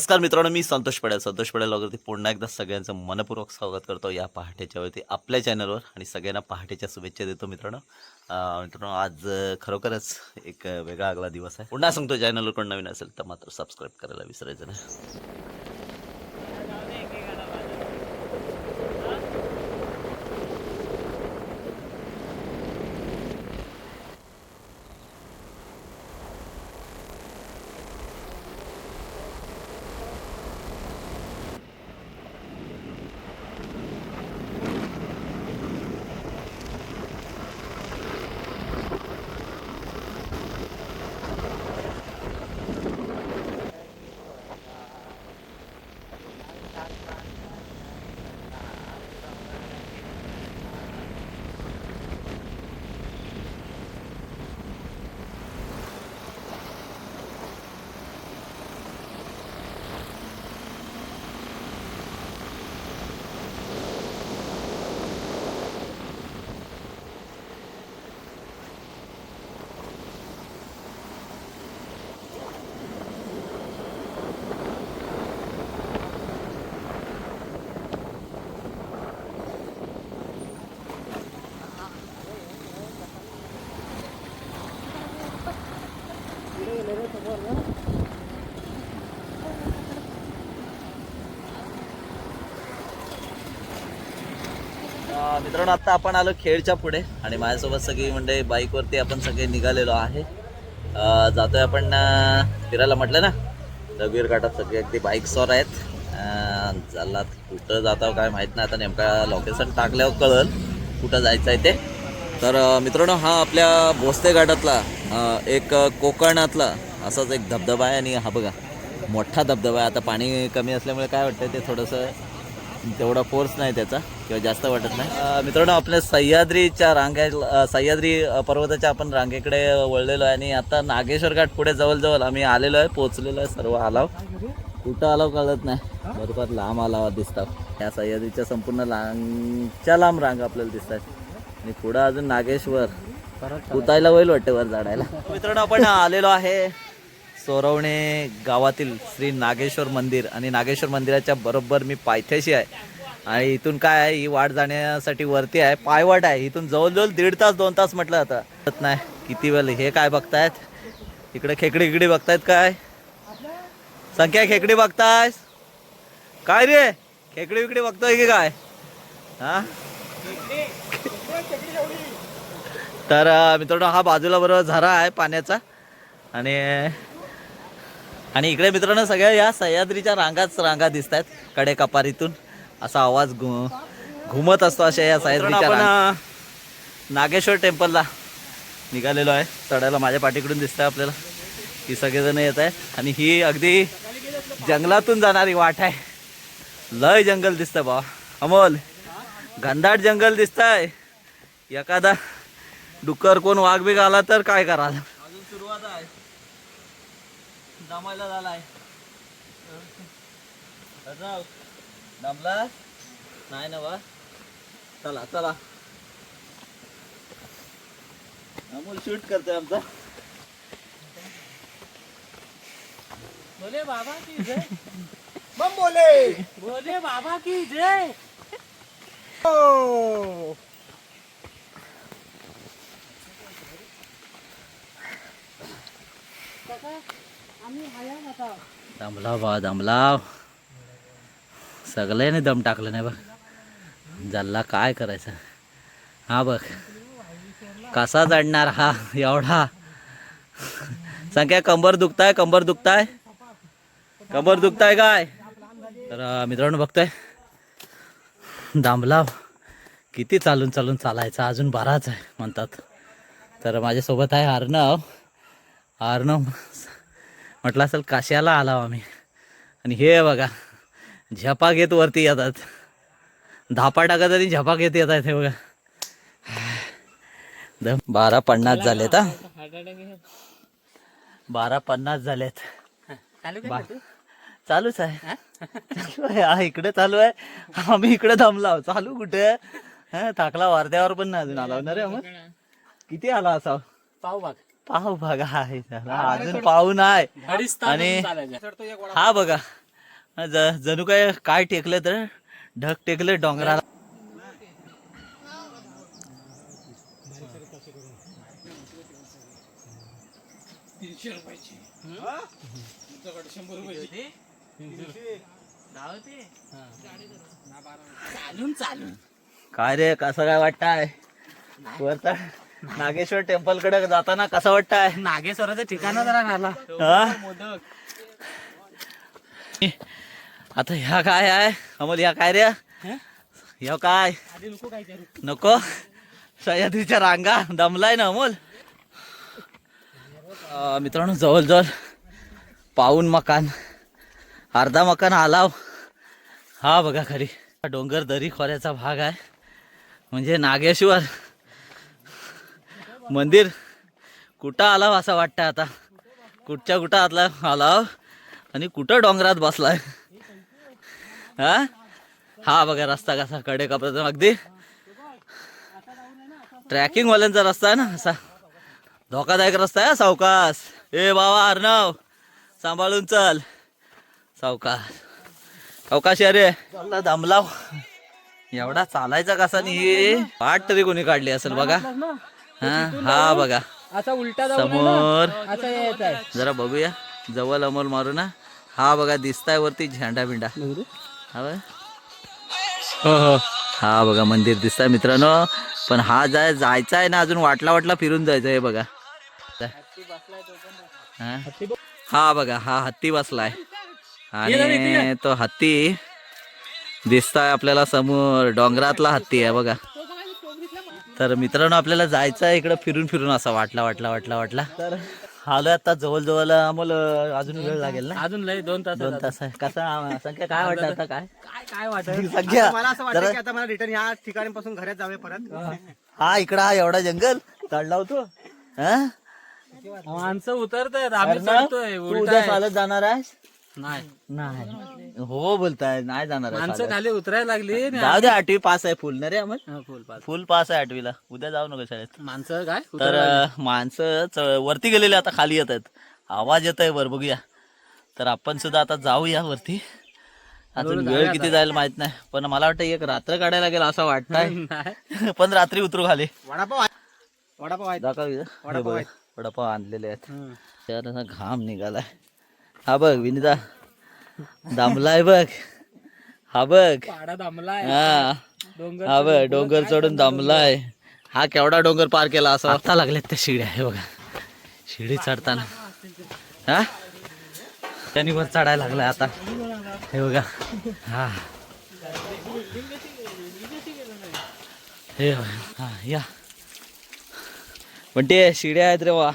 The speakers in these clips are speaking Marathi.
नमस्कार मित्रांनो मी संतोष पडेल. संतोष पडेल वगैरे पुन्हा एकदा सगळ्यांचं मनपूर्वक स्वागत करतो या पहाटेच्या वरती आपल्या चॅनलवर आणि सगळ्यांना पहाटेच्या शुभेच्छा देतो मित्रांनो. मित्रांनो आज खरोखरच एक वेगळा आगला दिवस आहे. पुन्हा सांगतो चॅनलवर कोण नवीन असेल तर मात्र सबस्क्राईब करायला विसरायचं नाही. मित्रांनो आता आपण आलो खेडच्या पुढे आणि माझ्यासोबत सगळी म्हणजे बाईकवरती आपण सगळे निघालेलो आहे. जातोय आपण फिरायला म्हटलं ना? रवीर घाटात सगळे अगदी बाईक्सवर आहेत. चालला कुठं जातो काय माहीत नाही. आता नेमका लोकेशन टाकल्यावर कळल कुठं जायचं आहे ते. तर मित्रांनो हा आपल्या भोसते घाटातला एक कोकणातला असाच एक धबधबा आहे आणि हा बघा मोठा धबधबा आहे. आता पाणी कमी असल्यामुळे काय वाटतं ते थोडंसं तेवढा फोर्स नाही त्याचा किंवा जास्त वाटत नाही. मित्रांनो आपल्या सह्याद्रीच्या रांगे सह्याद्री पर्वताच्या आपण रांगेकडे वळलेलो आहे. आणि आता नागेश्वर घाट पुढे जवळजवळ आम्ही आलेलो आहे पोहोचलेलो आहे सर्व आलाव. कुठं आलाव कळत नाही. बरोबर लांब आलावा दिसतात या सह्याद्रीच्या संपूर्ण लांबच्या लांब रांग आपल्याला दिसतात आणि पुढं अजून नागेश्वर. उतायला होईल वाटते वर झाडायला मित्रांनो आपण आलेलो आहे चोरवणे गावातील श्री नागेश्वर मंदिर आणि नागेश्वर मंदिराच्या बरोबर मी पायथ्याशी आहे. आणि इथून काय आहे? ही वाट जाण्यासाठी वरती आहे. पायवाट आहे. इथून जवळजवळ दीड तास दोन तास म्हटलं आता नाही. किती वेळ हे काय बघतायत? इकडे खेकडी इकडे बघतायत काय? संख्या खेकडी बघतायस? काय रे? खेकडी विकडी बघतोय की काय? हा? तर मित्रांनो हा बाजूला बरोबर झरा आहे पाण्याचा. आणि आणि इकडे मित्रांनो सगळ्या या सह्याद्रीच्या रांगाच रांगा दिसत आहेत कडे कपारीतून. असा आवाज घु घुमत असतो अशा या सह्याद्रीच्या नागेश्वर टेम्पलला निघालेलो आहे. चढायला माझ्या पाठीकडून दिसतंय आपल्याला. ही सगळेजण येत आहेत आणि ही अगदी जंगलातून जाणारी वाट आहे. लय जंगल दिसतं बा अमोल घनदाट जंगल दिसतंय. एखादा डुक्कर कोण वाघ बिग आला तर काय कराल? सुरुवात आहे. दमायला झालाय. दमला नाही ना बा. चला चला. अमोल शूट करतोय आमचा. बोले बाबा की जय. बम बोले. बोले बाबा की जय. हो. दमलाव बा दमलाव. सगळ्याने दम टाकलं नाही बघ. जल्ला काय करायचं. हा बघ. कसा चढणार हा एवढा? संख्या कंबर दुखताय कंबर दुखताय? कंबर दुखताय काय? तर मित्रांनो बघताय. दामलाव. किती चालून चालून चालायचं अजून बराच आहे म्हणतात. तर माझ्यासोबत आहे अर्णव अर्णव म्हटलं असेल काश्याला आला आम्ही. आणि हे बघा झपा घेत वरती येतात. धापा टाकत आणि झपा घेत येत आहेत हे बघा. दम बारा पन्नास झालेत हा. बारा पन्नास झालेत. बा- चालूच आहे. चालू आहे. हा इकडे चालू आहे. आम्ही इकडे थांबला. चालू कुठे? हा टाकला वारद्यावर पण नाही अजून आला. ना रे मग? किती आला असा पाव बघा आहे त्याला अजून पाहू नाही. आणि हा बघा. ज- जणू काय काय टेकलं तर? ढग टेकले डोंगराला. चालून चालून. काय रे कसं काय वाटतंय? वरता? नागेश्वर टेम्पलकडे जाताना कसं वाटतंय? नागेश्वराचं ठिकाण जरा हा? आता ह्या काय आहे? अमोल ह्या काय रे? ह्या काय? नको? सह्याद्रीच्या रांगा? दमलाय ना अमोल? अं, मित्रांनो जवळजवळ पाऊन मकान अर्धा मकान आलाव. हा बघा खरी. डोंगर दरी खोऱ्याचा भाग आहे. म्हणजे नागेश्वर मंदिर कुठं आलाव असं वाटतं आता? कुठच्या कुठं आतला आलाव? आणि कुठं डोंगरात बसलाय? हा? हा बघा रस्ता कसा कडे कपड्याचा अगदी. ट्रॅकिंग वाल्यांचा रस्ता आहे ना असा. धोकादायक रस्ता आहे सावकास सावकाश. ए बाबा अर्णव. सांभाळून चल. सावकाश. सावकाश अरे दमलाव. एवढा चालायचा कसा नाही. वाट तरी कोणी काढली असेल बघा. हा हा बघा. असा उलटा समोर. असा यायचा आहे. जरा बघूया. जवळ अमोल मारू ना. हा बघा दिसताय वरती झेंडा बिंडा. हा बघ. हा बघा मंदिर दिसतंय मित्रांनो. पण हा जाय जायचा आहे ना अजून वाटला वाटला फिरून जायचं आहे बघा. हा? हा बघा हा हत्ती बसलाय. आणि तो हत्ती दिसताय आपल्याला समोर. डोंगरातला हत्ती आहे बघा. तर मित्रांनो आपल्याला जायचं आहे इकडं फिरून फिरून असा वाटला वाटला वाटला वाटला. तर आलोय आता जवळ जवळ अमोल अजून वेळ लागेल ना? अजून लय दोन तास दोन तास आहे. कसा संख्या काय वाटतं आता काय? काय काय वाटत संख्या. मला असं वाटतं की आता मला रिटर्न या ठिकाणापासून घरात जावे परत. हा. इकडं हा एवढा जंगल. चढला होतो. हा? माणसं उतरतायत. आम्ही अर्णव, चढतोय तू उलटा उद्या आहे. चालत जाणार आहेस. नाही. नाही. हो बोलताय. नाही जाणार आहे माणसं. खाली उतरायला लागली आणि जाऊ दे आठवी पास आहे फुल. ना रे अमर हा, फुल पास. फुल पास आहे आठवीला. उद्या जाऊ नका शाळेत. माणसं काय? तर उतरायला अं, माणसं च- वरती गेलेले आता खाली येत आहेत. आवाज येत आहे वर बघूया. तर आपण सुद्धा आता जाऊया वरती. अजून वेळ किती जाईल माहीत नाही. पण मला वाटतं एक रात्र काढायला लागेल असं वाटतंय. नाही. पण रात्री उतरू खाली. वडापाव आहे. वडापाव आहे. दाखव इथं. हे वडापाव बघ, आहेत. वडापाव आणलेले आहेत. हम्म. त्यात असा घाम निघालाय. हा बघ विनिता. दामलाय बघ. हा बघ. पाडा दमलाय. हा. डोंगर हा बघ डोंगर चढून दामलाय. हा केवढा डोंगर पार केला असं? आता लागलेत त्या शिड्या हे बघा. शिडी चढताना. हा? त्यांनी वर चढायला लागलाय आता. हे बघा. हा. हे बघा. हा या. पण ते शिड्या आहेत रे वा.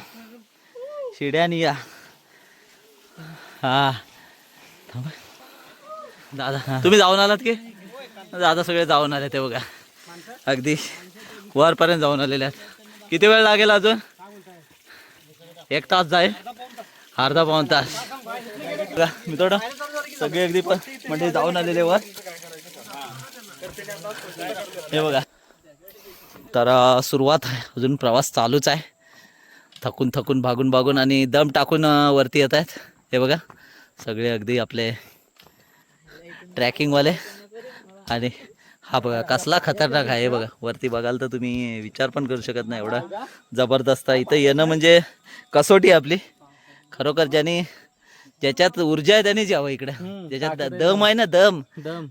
शिड्यानी या. हा. थांबा. दादा तुम्ही जाऊन आलात की? दादा सगळे जाऊन आले ते बघा. अगदी वरपर्यंत जाऊन आलेले आहेत. किती वेळ लागेल अजून? एक तास जाईल. अर्धा पाऊन तास. मी थोडं सगळे अगदी पण म्हणजे जाऊन आलेले वर. हे बघा. तर सुरुवात आहे. अजून प्रवास चालूच आहे. थकून थकून भागून भागून आणि दम टाकून वरती येत आहेत. हे बघा सगळे अगदी आपले ट्रॅकिंगवाले. आणि हा बघा कसला खतरनाक आहे बघा. वरती बघाल तर तुम्ही विचार पण करू शकत नाही एवढा जबरदस्त आहे. इथं येणं म्हणजे कसोटी आपली. खरोखर ज्यांनी ज्याच्यात ऊर्जा आहे त्यांनीच यावं इकडं. ज्याच्यात दम आहे ना दम.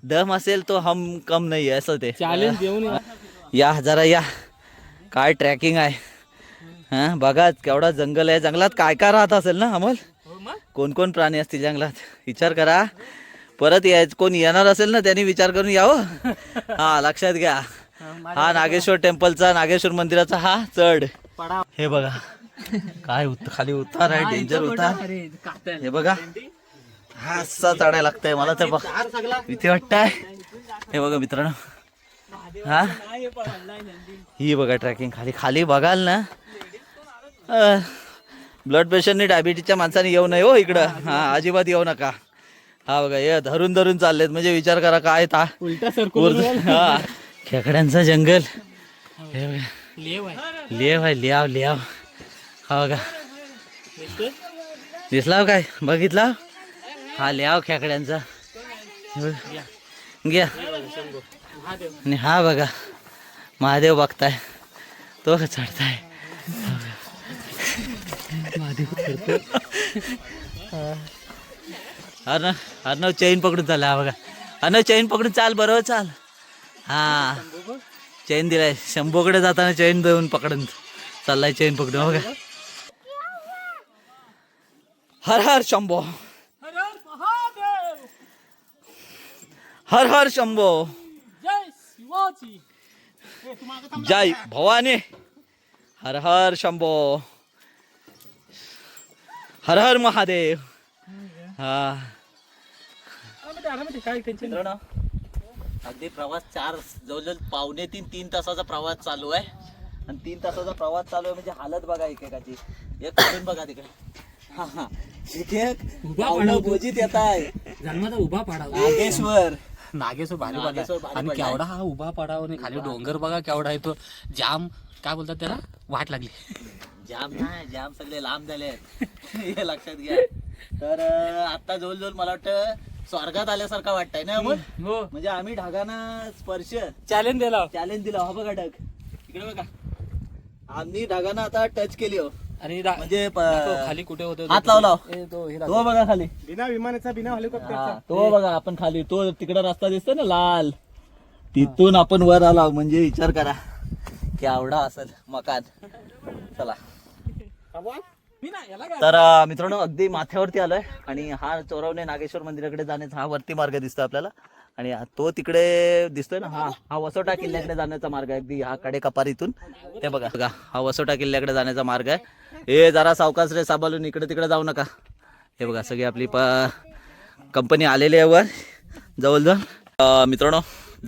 दम. असेल तो हम कम नाही आहे असं ते. या. जरा या. काय ट्रॅकिंग आहे? हा बघा केवढा जंगल आहे. जंगलात काय काय राहत असेल ना अमोल? हो मग कोण कोण प्राणी असतील जंगलात? विचार करा. परत यायचं कोण येणार असेल ना त्यांनी विचार करून यावं हा. लक्षात घ्या. हा, हा नागेश्वर टेम्पलचा नागेश्वर मंदिराचा हा चढ. हे बघा. काय उत खाली उतार आहे डेंजर उतार. हे बघा. हा असा चढायला लागतंय मला तर बघ. भीती वाटतंय. हे बघा मित्रांनो. हा. ही बघा ट्रॅकिंग खाली खाली बघाल ना. ब्लड प्रेशरने डायबिटीसच्या माणसाने येऊ नये हो इकडं. हा अजिबात येऊ नका. हा बघा हे धरून धरून चाललेत. म्हणजे विचार करा काय ता उलटा हा. खेकड्यांचं जंगल. हे बघा. लेव आहे. लिहाव आहे लिहाव लिहाव हा बघा? दिसला हो काय? बघितला हा? लिहाव खेकड्यांचा. हे. घ्या. आणि हा बघा. महादेव बघताय. तो चढताय? अर्णव अर्णव चैन पकडून चाल हा बघा. अर्णव चैन पकडून चाल बरोबर चाल. हा. चैन दिलाय. शंभूकडे जाताना चैन देऊन पकडून. चाललाय चैन पकडून बघा. हर हर शंभो. हर हर शंभो. जय जय भवानी. हर हर शंभो. हर हर महादेव। हा। काय टेन्शन मित्रांनो अगदी प्रवास चार जवळजवळ पावणे तीन तीन तासाचा प्रवास चालू आहे. आणि तीन तासाचा प्रवास चालू आहे म्हणजे हालत बघा एकेकाची एक काढून बघा तिकडे. हा, हा. एक एक पावलं बोजीत येत आहे. जन्माचा उभा पाडावा. नागेश्वर. नागेश्वर भारी पडला आणि. केवढा हा उभा पडावा आणि खाली डोंगर बघा केवढा आहे तो. जाम काय बोलतात त्याला? वाट लागली. जाम नाही जाम सगळे लांब झाले आहेत. हे लक्षात घ्या. तर आता जवळजवळ मला वाटतं स्वर्गात आल्यासारखं वाटतंय ना? हो. म्हणजे आम्ही ढगांना स्पर्श चॅलेंज दिला. चॅलेंज दिला. हा बघा ढग. इकडे बघा. आम्ही ढगांना आता टच केली हो. आणि म्हणजे प- दाखव खाली कुठे होतो? हात लावला ए, तो हे दाखव. तो बघा खाली. बिना विमानाचा बिना हा, हेलिकॉप्टरचा तो बघा आपण खाली. तो तिकडे रस्ता दिसतो ना लाल. तिथून आपण वर आलो. म्हणजे विचार करा. की आवडा असेल मकान. चला. तर मित्रांनो अगदी माथ्यावरती आलोय आणि हा चोरवणे नागेश्वर मंदिराकडे जाण्याचा हा वरती मार्ग दिसतोय आपल्याला. आणि तो तिकडे दिसतोय ना हा हा वसोटा किल्ल्याकडे जाण्याचा मार्ग आहे. अगदी हा कडे कपारीतून ते बघा बघा हा वसोटा किल्ल्याकडे जाण्याचा मार्ग आहे. हे जरा सावकाश रे साबालून इकडे तिकडे जाऊ नका. हे बघा सगळी आपली प कंपनी आलेली आहे वर जवळजवळ. मित्रांनो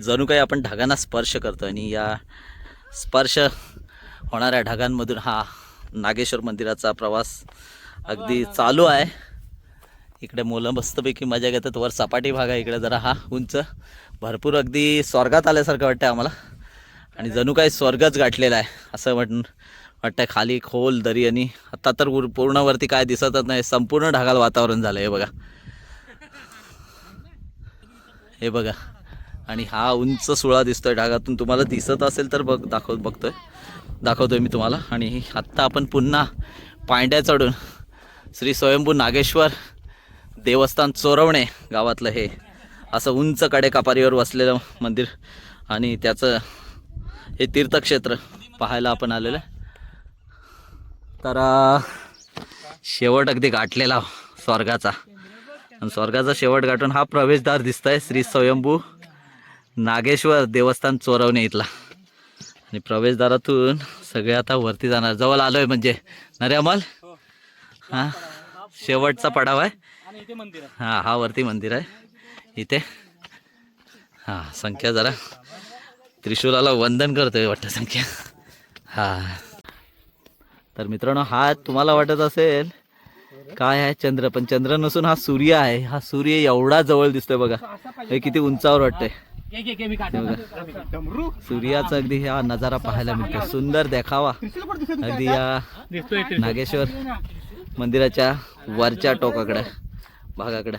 जणू काही आपण ढगांना स्पर्श करतो आणि या स्पर्श होणाऱ्या ढगांमधून हा नागेश्वर मंदिराचा प्रवास अगदी चालू आहे. इकडे मुलं मस्तपैकी मजा घेतात. वर सपाटी भाग आहे इकडे जरा. हा उंच. भरपूर अगदी स्वर्गात आल्यासारखं वाटतं आम्हाला. आणि जणू काही स्वर्गच गाठलेला आहे. असं वाट वाटतंय खाली खोल दरी आणि आता तर उर- पूर्ण वरती काय दिसतच नाही. संपूर्ण ढगाल वातावरण झालं हे बघा. हे बघा. आणि हा उंच सुळा दिसतोय ढगातून. तुम्हाला दिसत असेल तर बघ दाखव बघतोय. दाखवतोय मी तुम्हाला. आणि आत्ता आपण पुन्हा पांड्या चढून श्री स्वयंभू नागेश्वर देवस्थान चोरवणे गावातलं हे असं उंच कडे कापारीवर वसलेलं मंदिर आणि त्याचं हे तीर्थक्षेत्र पाहायला आपण आलेलं तर शेवट अगदी गाठलेला स्वर्गाचा. आणि स्वर्गाचा शेवट गाठून हा प्रवेशद्वार दिसतोय श्री स्वयंभू नागेश्वर देवस्थान चोरवणे इथला. आणि प्रवेशद्वारातून सगळे आता वरती जाणार. जवळ आलोय म्हणजे. नरे अमल? हा. शेवटचा पडाव आहे. हा हा वरती मंदिर आहे. इथे. हा संख्या जरा. त्रिशूलाला वंदन करतोय वाटतं संख्या. हा. तर मित्रांनो हा तुम्हाला वाटत असेल काय आहे चंद्र? पण चंद्र नसून हा सूर्य आहे. हा सूर्य एवढा जवळ दिसतोय बघा. हे किती उंचावर वाटतंय. सूर्याचा अगदी हा नजारा पाहायला मिळतो. सुंदर देखावा. अगदी या. नागेश्वर मंदिराच्या वरच्या टोकाकडे भागाकडे.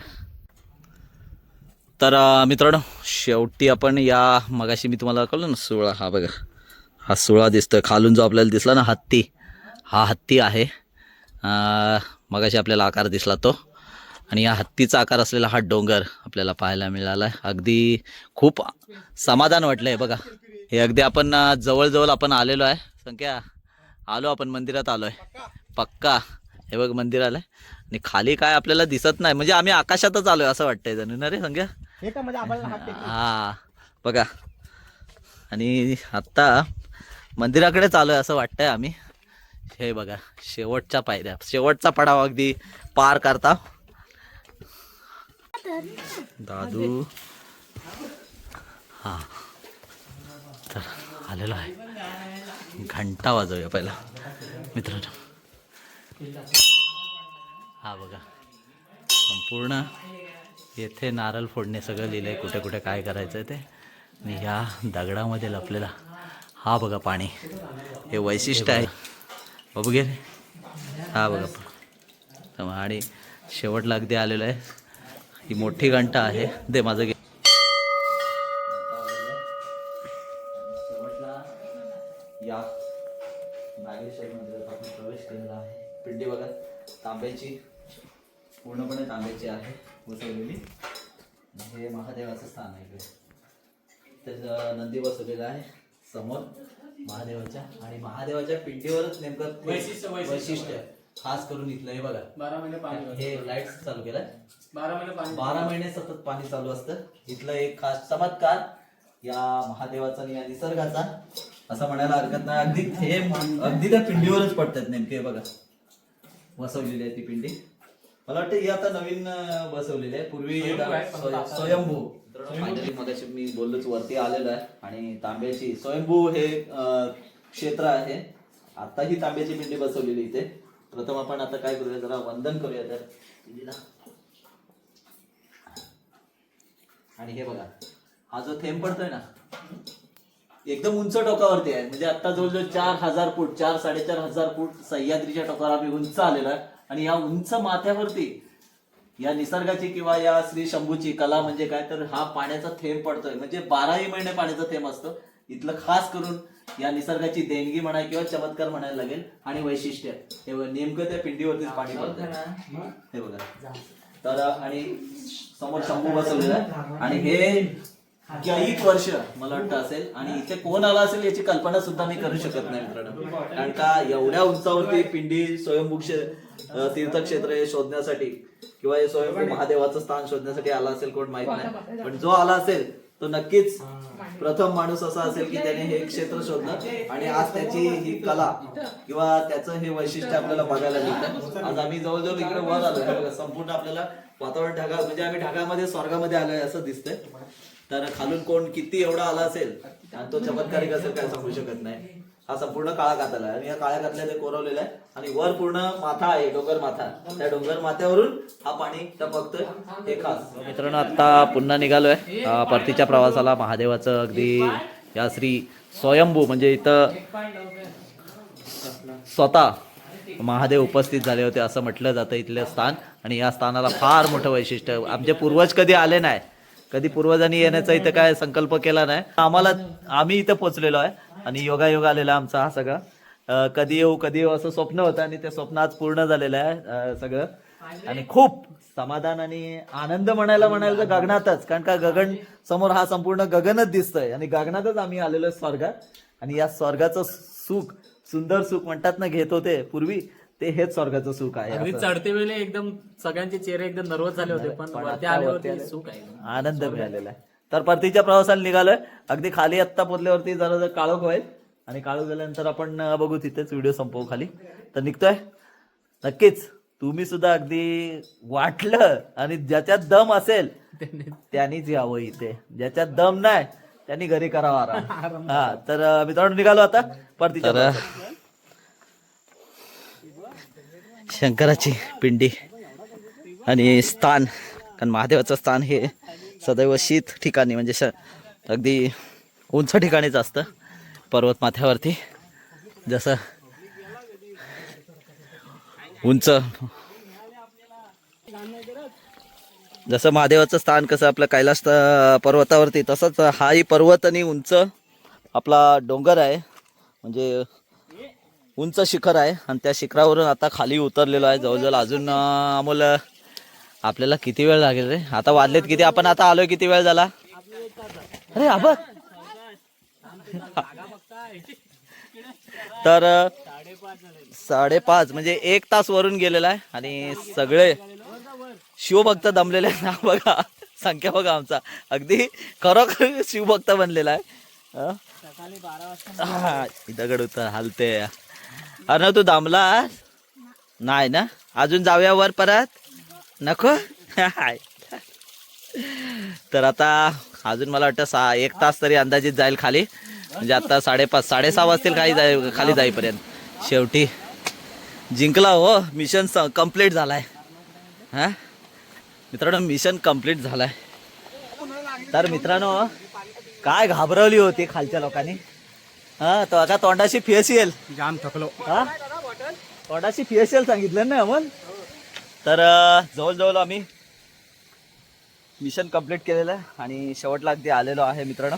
तर मित्रांनो शेवटी आपण या मगाशी मी तुम्हाला दाखवलं ना सुळा हा बघा. हा सुळा दिसतोय. खालून जो आपल्याला दिसला ना हत्ती. हा हत्ती आहे. अं, मगाशी आपल्याला आकार दिसला तो. आणि या हत्तीचा आकार असलेला हा डोंगर आपल्याला पाहायला मिळाला. आहे अगदी खूप समाधान वाटलं आहे बघा. हे अगदी आपण जवळजवळ आपण आलेलो आहे. संख्या आलो आपण मंदिरात आलो आहे पक्का. हे बघ मंदिर आलं आणि खाली काय आपल्याला दिसत नाही. म्हणजे आम्ही आकाशातच आलोय असं वाटतंय जणू. ना रे संख्या? हे म्हणजे. हा. बघा. आणि आत्ता मंदिराकडेच आलोय असं वाटतंय आम्ही. हे बघा शेवटच्या पायऱ्या. शेवटचा पडाव अगदी पार करता. दादू. हा. तर आलेलो आहे. घंटा वाजवूया पहिला. मित्रांनो. हा बघा. संपूर्ण येथे नारळ फोडणे सगळं लिहिलंय कुठे कुठे काय करायचं आहे ते. आणि ह्या दगडामध्ये लपलेला हा बघा पाणी. हे वैशिष्ट्य आहे. बघू घे रे. हा बघा. तर आणि शेवटला अगदी आलेलं आहे. ही मोठी घंटा आहे. दे माझं घे. या नागेश्वर आपण प्रवेश केलेला आहे. तांब्याची पूर्णपणे तांब्याची आहे महादेवाचं स्थान आहे त्याचं नंदी आहे समोर महादेवाच्या. आणि महादेवाच्या पिंडीवरच नेमकं वैशिष्ट्य. वैशिष्ट्य. खास करून इथलं हे बघा. बारा महिने पाणी हे लाइट चालू केलाय. बारा महिने पाणी बारा महिने सतत पाणी चालू असतं. इथलं एक खास चमत्कार या महादेवाचा आणि या निसर्गाचा. असं म्हणायला हरकत नाही. अगदी थेंब अगदी त्या पिंडीवरच पडतात नेमके हे बघा. बसवलेली आहे ती पिंडी. मला वाटतं ही आता नवीन बसवलेली आहे. पूर्वी स्वयंभू फायनली मगाशी मी बोललोच वरती आलेलो आहे. आणि तांब्याची स्वयंभू हे क्षेत्र आहे. आता ही तांब्याची पिंडी बसवलेली इथे. प्रथम आपण आता काय करूया जरा वंदन करूया तर. आणि हे बघा हा जो थेंब पडतोय ना एकदम उंच टोकावरती आहे. म्हणजे आता जवळजवळ चार हजार फूट चार साडेचार हजार फूट सह्याद्रीच्या टोकावर आम्ही उंच आलेला आहे. आणि या उंच माथ्यावरती या निसर्गाची किंवा या श्री शंभूची कला म्हणजे काय तर हा पाण्याचा थेंब पडतोय. म्हणजे बाराही महिने पाण्याचा थेंब असतो. इथलं खास करून या निसर्गाची देणगी म्हणा किंवा चमत्कार म्हणायला लागेल आणि वैशिष्ट्य. हे बघा, नेमकं त्या पिंडीवरतीच पाणी पडतंय. हे बघा. तर आणि समोर शंभू बसवलेला आहे. आणि हे कैक वर्ष मला वाटतं असेल आणि इथे कोण आला असेल याची कल्पना सुद्धा मी करू शकत नाही मित्रांनो. कारण का एवढ्या उंचावरती पिंडी स्वयंभू क्षे- अं, तीर्थक्षेत्र हे शोधण्यासाठी किंवा हे स्वयंभू महादेवाचं स्थान शोधण्यासाठी आला असेल कोण माहीत नाही. पण जो आला असेल तो नक्कीच प्रथम माणूस असा असेल की त्याने हे क्षेत्र शोधलं आणि आज त्याची ही कला किंवा त्याचं हे वैशिष्ट्य आपल्याला बघायला मिळतं. आज आम्ही जवळजवळ इकडे वर आलो बघा संपूर्ण आपल्याला वातावरण ढगाळ म्हणजे आम्ही ढगामध्ये स्वर्गामध्ये आलोय असं दिसतंय. तर खालून कोण किती एवढा आला असेल आणि तो चमत्कारिक असेल काय सांगू शकत नाही. हा संपूर्ण काळा कातला आहे. आणि या काळ्या कातल्या ते कोरवलेला आहे. आणि वर पूर्ण माथा आहे डोंगर माथा. त्या डोंगर माथ्यावरून हा पाणी टपकतोय. हे खास. मित्रांनो आता पुन्हा निघालोय. परतीच्या प्रवासाला महादेवाचं अगदी या श्री स्वयंभू म्हणजे इथं स्वतः महादेव उपस्थित झाले होते असं म्हटलं जातं इथलं स्थान. आणि या स्थानाला फार मोठं वैशिष्ट्य आमचे पूर्वज कधी आले नाही. कधी पूर्वजांनी येण्याचा इथं काय संकल्प केला नाही. आम्हाला आम्ही इथं पोचलेलो आहे आणि योगायोग आलेला आमचा हा सगळा. कधी येऊ कधी येऊ असं स्वप्न होतं आणि ते स्वप्न आज पूर्ण झालेलं आहे सगळं. आणि खूप समाधान आणि आनंद म्हणायला म्हणायला तर गगनातच कारण का गगन समोर हा संपूर्ण गगनच दिसतोय. आणि गगनातच आम्ही आलेलो आहे स्वर्गात. आणि या स्वर्गाचं सुख सुंदर सुख म्हणतात ना घेत होते पूर्वी. ते हेच स्वर्गाचं सुख आहे असं. चढते वेळी एकदम सगळ्यांचे चेहरे एकदम नर्वस झाले होते पण पण वरती आता आले. वरती होते आले. सुख आहे. आनंद मिळालेला आहे. तर परतीच्या प्रवासाला निघालोय. अगदी खाली आत्ता पोचल्यावरती जरा जर काळोख होईल. आणि काळोख झाल्यानंतर आपण अं, बघू तिथेच व्हिडिओ संपवू खाली. तर निघतोय. नक्कीच तुम्ही सुद्धा अगदी वाटलं आणि ज्याच्यात दम असेल त्यांनीच यावं इथे. ज्याच्यात दम नाही त्यांनी घरी करावा आराम. हा तर अं, मित्रांनो निघालो आता. परतीच्या प्रवासाला. शंकराची पिंडी आणि स्थान कारण महादेवाचं स्थान हे सदैव शीत ठिकाणी म्हणजे श अगदी उंच ठिकाणीच असतं पर्वत माथ्यावरती जसं उंच. जसं महादेवाचं स्थान कसं आपलं कैलास पर्वतावरती तसंच हाही पर्वत आणि उंच आपला डोंगर आहे. म्हणजे उंच शिखर आहे आणि त्या शिखरावरून आता खाली उतरलेलो आहे. जवळजवळ अजून अमोल आपल्याला किती वेळ लागेल रे? आता वाजलेत किती? आपण आता आलोय किती वेळ झाला? अरे आबा तर साडेपाच म्हणजे एक तास वरून गेलेला आहे आणि सगळे शिवभक्त दमलेले आहेत. ना बघा संख्या बघा आमचा. अगदी खरोखर शिवभक्त बनलेला आहे. हा, दगड उतर हालते अरे तू दमला नाही ना? अजून जाऊया वर परत? नको? हाय. तर आता अजून मला वाटतं सा एक तास तरी अंदाजित जाईल खाली. म्हणजे आता साडेपाच साडेसहा वाजतील खाली जाई खाली जाईपर्यंत. शेवटी जिंकला हो. मिशन स कंप्लीट झालाय. हा? मित्रांनो मिशन कंप्लीट झालाय. तर मित्रांनो काय घाबरवली होती खालच्या लोकांनी? हा तो आता तोंडाशी फेस येईल. जाम थकलो. हा? तोंडाशी फेस येईल सांगितलं ना अमोल? तर जवळजवळ आम्ही मिशन कंप्लीट केलेलं आहे आणि शेवटला अगदी आलेलो आहे मित्रांनो.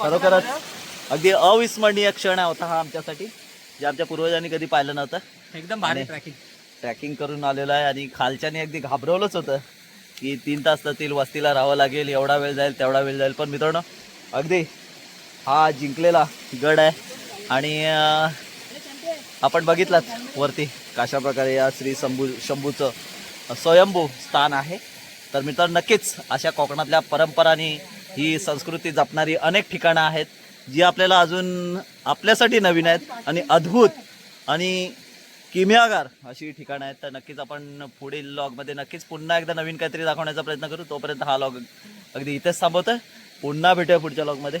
खरोखरच अगदी अविस्मरणीय क्षण होता हा आमच्यासाठी जे आमच्या पूर्वजांनी कधी पाहिलं नव्हतं. एकदम भारी ट्रॅकिंग ट्रॅकिंग करून आलेलो आहे आणि खालच्याने अगदी घाबरवलंच होतं की तीन तास जातील वस्तीला राहावं लागेल एवढा वेळ जाईल तेवढा वेळ जाईल. पण मित्रांनो अगदी हा जिंकलेला गड आहे. आणि आपण बघितलात वरती कशा प्रकारे या श्री शंभू शंभूचं स्वयंभू स्थान आहे. तर मित्रांनो नक्कीच अशा कोकणातल्या परंपरांनी ही संस्कृती जपणारी अनेक ठिकाणं आहेत जी आपल्याला अजून आपल्यासाठी नवीन आहेत आणि अद्भुत आणि किमियागार अशी ठिकाणं आहेत. तर नक्कीच आपण पुढील लॉगमध्ये नक्कीच पुन्हा एकदा नवीन काहीतरी दाखवण्याचा प्रयत्न करू. तोपर्यंत हा लॉग अगदी इथेच थांबवतोय. पुन्हा भेटूया पुढच्या लॉगमध्ये